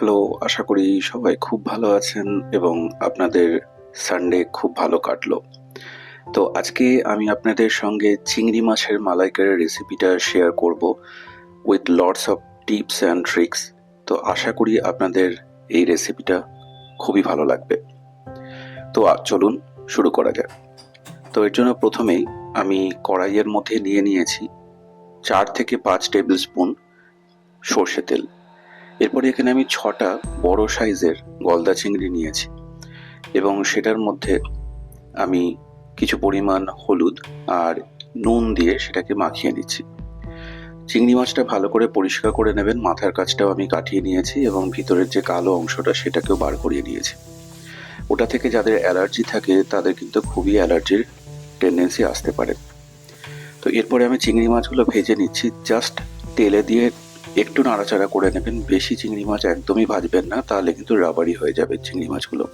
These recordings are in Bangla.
হ্যালো, আশা করি সবাই খুব ভালো আছেন এবং আপনাদের সানডে খুব ভালো কাটলো। তো আজকে আমি আপনাদের সঙ্গে চিংড়ি মাছের মালাইকারের রেসিপিটা শেয়ার করব with lots of tips and tricks তো আশা করি আপনাদের এই রেসিপিটা খুবই ভালো লাগবে। তো চলুন শুরু করা যাক। তো এর জন্য প্রথমেই আমি কড়াইয়ের মধ্যে নিয়ে নিয়েছি চার থেকে পাঁচ টেবিল স্পুন সর্ষে তেল। এরপরে এখানে আমি ছটা বড় সাইজের গলদা চিংড়ি নিয়েছি। এবং সেটার মধ্যে আমি কিছু পরিমাণ হলুদ আর নুন দিয়ে সেটাকে মাখিয়ে নিচ্ছি। চিংড়ি মাছটা ভালো করে পরিষ্কার করে নেবেন। মাথার কাছটাও আমি কাটিয়ে নিয়েছি এবং ভিতরের যে কালো অংশটা সেটাকেও বার করিয়ে নিয়েছি। ওটা থেকে যাদের অ্যালার্জি থাকে, তাদের কিন্তু খুবই অ্যালার্জির টেন্ডেন্সি আসতে পারে। তো এরপরে আমি চিংড়ি মাছগুলো ভেজে নিচ্ছি। জাস্ট তেলে দিয়ে একটু নাড়াচাড়া করে নেবেন। বেশি চিংড়ি মাছ একদমই ভাজবেন না, তাহলে কিন্তু রাবারি হয়ে যাবে চিংড়ি মাছগুলো।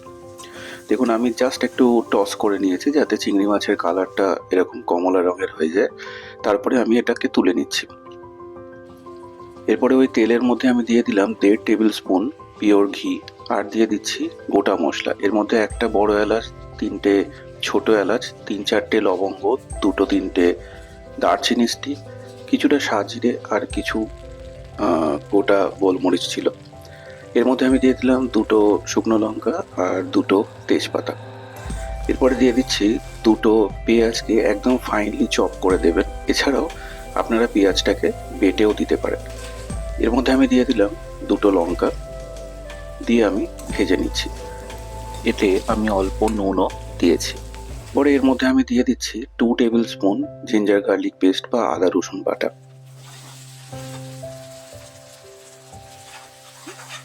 দেখুন, আমি জাস্ট একটু টস করে নিয়েছি যাতে চিংড়ি মাছের কালারটা এরকম কমলা রঙের হয়ে যায়। তারপরে আমি এটাকে তুলে নিচ্ছি। এরপরে ওই তেলের মধ্যে আমি দিয়ে দিলাম দেড় টেবিল স্পুন পিওর ঘি আর দিয়ে দিচ্ছি গোটা মশলা। এর মধ্যে একটা বড় এলাচ, তিনটে ছোট এলাচ, তিন চারটে লবঙ্গ, দুটো তিনটে দারচিনি স্টিক কিছুটা সাজিরে আর কিছু গোটা গোলমরিচ ছিল। এর মধ্যে আমি দিয়ে দিলাম দুটো শুকনো লঙ্কা আর দুটো তেজপাতা। এরপরে দিয়ে দিচ্ছি দুটো পেঁয়াজকে একদম ফাইনলি চপ করে দেবেন। এছাড়াও আপনারা পেঁয়াজটাকে বেটেও দিতে পারেন। এর মধ্যে আমি দিয়ে দিলাম দুটো লঙ্কা। দিয়ে আমি ভেজে নিচ্ছি। এতে আমি অল্প নুনও দিয়েছি। পরে এর মধ্যে আমি দিয়ে দিচ্ছি two table spoon ginger garlic paste বা আদা রসুন বাটা।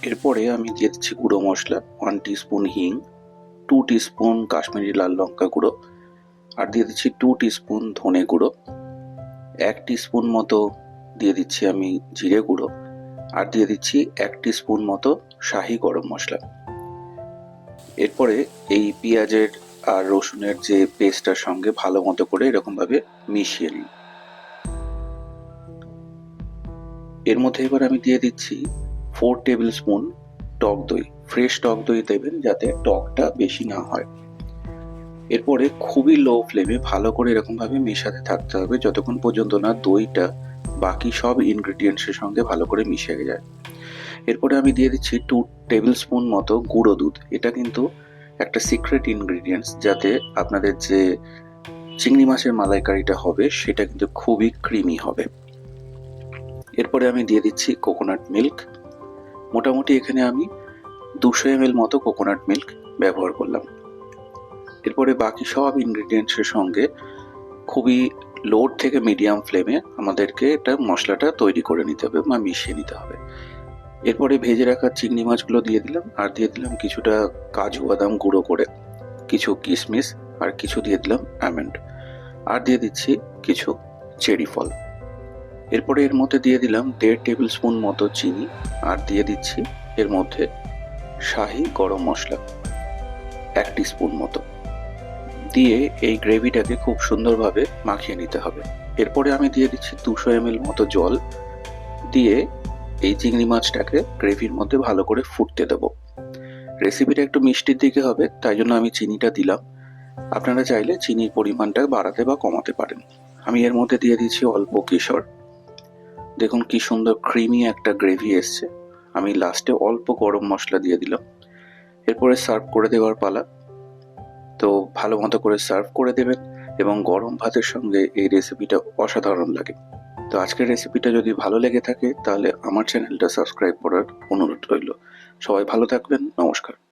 এরপরে আমি দিয়ে দিচ্ছি গুঁড়ো মশলা ওয়ান স্পুন হিং টু স্পুন কাশ্মীরি লাল লঙ্কা গুঁড়ো, আর দিয়ে দিচ্ছি টু স্পুন ধনে গুঁড়ো, এক স্পুন মতো দিয়ে দিচ্ছি আমি জিরে গুঁড়ো, আর দিয়ে দিচ্ছি এক স্পুন মতো শাহি গরম মশলা। এরপরে এই পেঁয়াজের আর রসুনের যে পেস্টটার সঙ্গে ভালো মতো করে এরকমভাবে মিশিয়ে নিই। এর মধ্যে এবার আমি দিয়ে দিচ্ছি ফোর টেবিল স্পুন টক দই ফ্রেশ টক দই দেবেন যাতে টকটা বেশি না হয়। এরপরে খুবই লো ফ্লেমে ভালো করে এরকমভাবে মেশাতে থাকতে হবে যতক্ষণ পর্যন্ত না দইটা বাকি সব ইনগ্রিডিয়েন্টসের সঙ্গে ভালো করে মিশে যায়। এরপরে আমি দিয়ে দিচ্ছি টু টেবিল স্পুন মতো গুঁড়ো দুধ। এটা কিন্তু একটা সিক্রেট ইনগ্রিডিয়েন্টস যাতে আপনাদের যে চিংড়ি মাছের মালাইকারিটা হবে সেটা কিন্তু খুবই ক্রিমি হবে। এরপরে আমি দিয়ে দিচ্ছি কোকোনাট মিল্ক মোটামুটি এখানে আমি দুশো এম মতো কোকোনাট মিল্ক ব্যবহার করলাম। এরপরে বাকি সব ইনগ্রিডিয়েন্টসের সঙ্গে খুবই লোড থেকে মিডিয়াম ফ্লেমে আমাদেরকে এটা মশলাটা তৈরি করে নিতে হবে বা মিশিয়ে নিতে হবে। এরপরে ভেজে রাখা চিংড়ি মাছগুলো দিয়ে দিলাম, আর দিয়ে দিলাম কিছুটা কাজু বাদাম গুঁড়ো করে, কিছু কিশমিশ, আর কিছু দিয়ে দিলাম অ্যামেন্ড আর দিয়ে দিচ্ছি কিছু চেরি ফল এরপরে এর মধ্যে দিয়ে দিলাম দেড় টেবিল স্পুন মতো চিনি, আর দিয়ে দিচ্ছি এর মধ্যে শাহি গরম মশলা, এক স্পুন মতো। দিয়ে এই গ্রেভিটাকে খুব সুন্দরভাবে মাখিয়ে নিতে হবে। এরপরে আমি দিয়ে দিচ্ছি দুশো এম মতো জল। দিয়ে এই চিংড়ি মাছটাকে গ্রেভির মধ্যে ভালো করে ফুটতে দেবো। রেসিপিটা একটু মিষ্টির দিকে হবে, তাই জন্য আমি চিনিটা দিলাম। আপনারা চাইলে চিনির পরিমাণটা বাড়াতে বা কমাতে পারেন। আমি এর মধ্যে দিয়ে দিচ্ছি অল্প কেশর। দেখুন কি সুন্দর ক্রিমি একটা গ্রেভি এসছে। আমি লাস্টে অল্প গরম মশলা দিয়ে দিলাম। এরপরে সার্ভ করে দেওয়ার পালা। তো ভালো মতো করে সার্ভ করে দেবেন এবং গরম ভাতের সঙ্গে এই রেসিপিটা অসাধারণ লাগে। তো আজকের রেসিপিটা যদি ভালো লেগে থাকে, তাহলে আমার চ্যানেলটা সাবস্ক্রাইব করার অনুরোধ রইল। সবাই ভালো থাকবেন, নমস্কার।